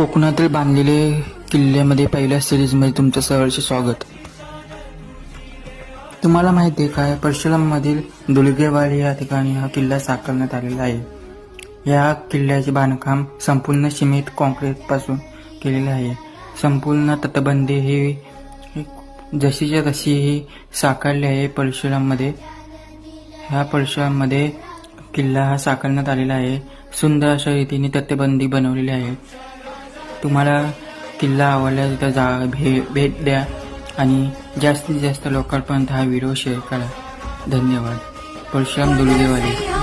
कोकणातील बांधलेले किल्ल्यामध्ये पहिल्या सिरीजमध्ये तुमचं सहर्ष स्वागत. तुम्हाला माहिती आहे काय परशुराममधील दुलगेवाडी या ठिकाणी हा किल्ला साकारण्यात आलेला आहे. या किल्ल्याचे बांधकाम संपूर्ण सिमेंट कॉन्क्रीटपासून केलेले आहे. संपूर्ण तटबंदी ही जशीच्या तशी ही साकारली आहे परशुराममध्ये. ह्या परशुराममध्ये किल्ला हा साकारण्यात आलेला आहे. सुंदर अशा रीतीने तटबंदी बनवलेली आहे. तुम्हाला किल्ला आवडल्यास एकदा जा भे भेट द्या आणि जास्तीत जास्त लोकांपर्यंत हा व्हिडिओ शेअर करा. धन्यवाद. परशुराम दुर्गेवाले.